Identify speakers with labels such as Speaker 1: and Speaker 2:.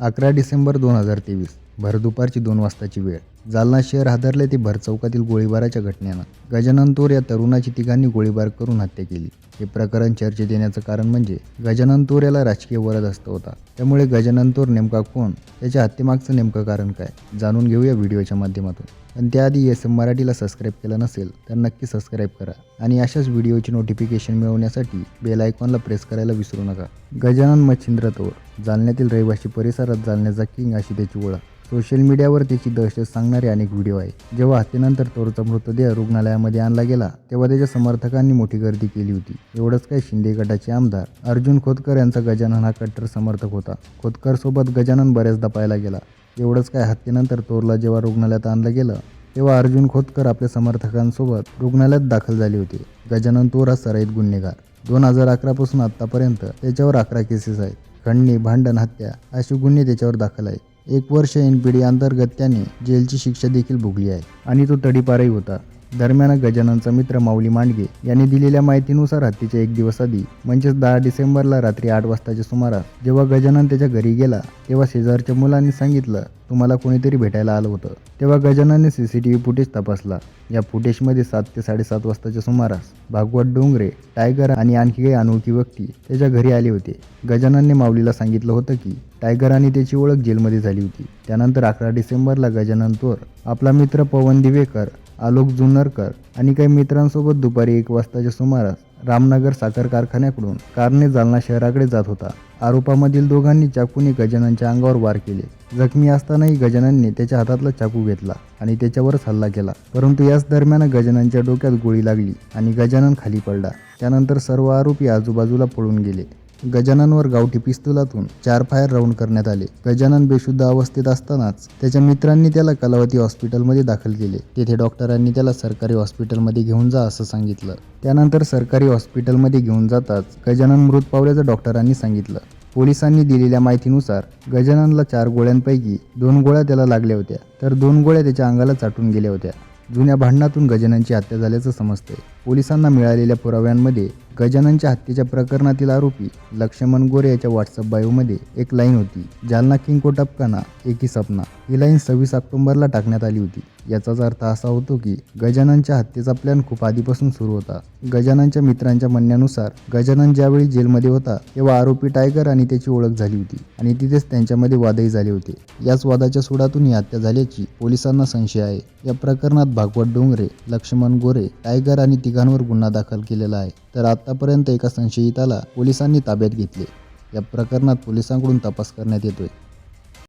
Speaker 1: अकरा डिसेंबर दोन हजार तेवीस भर दुपारची दोन वाजताची वेळ. जालना शहर हादरले ते भर चौकातील गोळीबाराच्या घटनेनं. गजानन तोर या तरुणाची तिघांनी गोळीबार करून हत्या केली. हे प्रकरण चर्चेत येण्याचं कारण म्हणजे गजानन तोर याला राजकीय वरदहस्त होता. त्यामुळे गजानन तोर नेमका कोण? त्याच्या हत्येमागचं नेमकं कारण काय? जाणून घेऊया व्हिडिओच्या माध्यमातून. पण त्याआधी एस एम मराठीला सबस्क्राईब केलं नसेल तर नक्की सबस्क्राईब करा. आणि अशाच व्हिडिओची नोटिफिकेशन मिळवण्यासाठी बेल आयकॉनला प्रेस करायला विसरू नका. गजानन मच्छिंद्र तोर जालन्यातील रहिवासी परिसरात जालन्याचा किंग अशी त्याची ओळख. सोशल मीडियावर त्याची दहशत सांगणारे अनेक व्हिडिओ आहे. जेव्हा हत्येनंतर तोरचा मृतदेह रुग्णालयामध्ये आणला गेला तेव्हा त्याच्या समर्थकांनी मोठी गर्दी केली होती. एवढंच काय शिंदे गटाचे आमदार अर्जुन खोतकर यांचा गजानन हा कट्टर समर्थक होता. खोतकर सोबत गजानन बऱ्याचदा पाहायला गेला. एवढंच काय हत्येनंतर तोरला जेव्हा रुग्णालयात आणलं गेलं तेव्हा अर्जुन खोतकर आपल्या समर्थकांसोबत रुग्णालयात दाखल झाले होते. गजानन तोर हा सराईत गुन्हेगार. दोन हजार अकरापासून आत्तापर्यंत त्याच्यावर अकरा केसेस आहेत. खंडणी भांडण हत्या असे गुन्हे त्याच्यावर दाखल आहेत. एक वर्ष एन पी डी अंतर्गत त्याने जेलची शिक्षा देखील भोगली आहे आणि तो तडीपारही होता. दरम्यान गजाननचा मित्र माऊली मांडगे यांनी दिलेल्या माहितीनुसार हत्तीच्या एक दिवस आधी म्हणजेच दहा डिसेंबरला रात्री आठ वाजताच्या सुमारास जेव्हा गजानन त्याच्या घरी गेला तेव्हा शेजारच्या मुलांनी सांगितलं तुम्हाला कोणीतरी भेटायला आलं होतं. तेव्हा गजाननने C C T V footage तपासला. या फुटेजमध्ये सात ते साडेसात वाजताच्या सुमारास भागवत डोंगरे टायगर आणि आणखी काही अनोळखी व्यक्ती त्याच्या घरी आले होते. गजाननने माऊलीला सांगितलं होतं की टायगर आणि त्याची ओळख जेलमध्ये झाली होती. त्यानंतर अकरा डिसेंबरला गजानन तोर आपला मित्र पवन दिवेकर आलोक जुन्नरकर आणि काही मित्रांसोबत दुपारी एक वाजताच्या सुमारास रामनगर साखर कारखान्याकडून कारने जालना शहराकडे जात होता. आरोपामधील दोघांनी चाकूने गजाननच्या अंगावर वार केले. जखमी असतानाही गजाननने त्याच्या हातातला चाकू घेतला आणि त्याच्यावरच हल्ला केला. परंतु याच दरम्यान गजाननच्या डोक्यात गोळी लागली आणि गजानन खाली पडला. त्यानंतर सर्व आरोपी आजूबाजूला पळून गेले. गजाननवर गावठी पिस्तुलातून चार फायर राऊंड करण्यात आले. गजानन बेशुद्ध अवस्थेत असतानाच त्याच्या मित्रांनी त्याला कलावती हॉस्पिटलमध्ये दाखल केले. तेथे डॉक्टरांनी त्याला सरकारी हॉस्पिटलमध्ये घेऊन जा असं सांगितलं. त्यानंतर सरकारी हॉस्पिटलमध्ये घेऊन जाताच गजानन मृत पावल्याचं डॉक्टरांनी सांगितलं. पोलिसांनी दिलेल्या माहितीनुसार गजाननला चार गोळ्यांपैकी दोन गोळ्या त्याला लागल्या होत्या तर दोन गोळ्या त्याच्या अंगाला चाटून गेल्या होत्या. जुन्या भांडणातून गजाननची हत्या झाल्याचं समजतंय. पोलिसांना मिळालेल्या पुराव्यांमध्ये गजाननच्या हत्येच्या प्रकरणातील आरोपी लक्ष्मण गोरे याच्या व्हॉट्सअप बायोमध्ये एक लाईन होती. जालना किंग कोटपकाना एकी सपना. ही लाईन सव्वीस ऑक्टोबरला टाकण्यात आली होती. याचाच अर्थ असा होतो की गजाननच्या हत्येचा प्लॅन खूप आधीपासून सुरू होता. गजाननच्या मित्रांच्या म्हणण्यानुसार गजानन ज्यावेळी जेलमध्ये होता तेव्हा आरोपी टायगर आणि त्याची ओळख झाली होती आणि तिथेच त्यांच्यामध्ये वादही झाले होते. याच वादाच्या सुडातून ही हत्या झाल्याची पोलिसांना संशय आहे. या प्रकरणात भागवत डोंगरे लक्ष्मण गोरे टायगर आणि तिघांवर गुन्हा दाखल केलेला आहे. तर आता आतापर्यंत एका संशयिताला पोलिसांनी ताब्यात घेतले. या प्रकरणात पोलिसांकडून तपास करण्यात येतोय.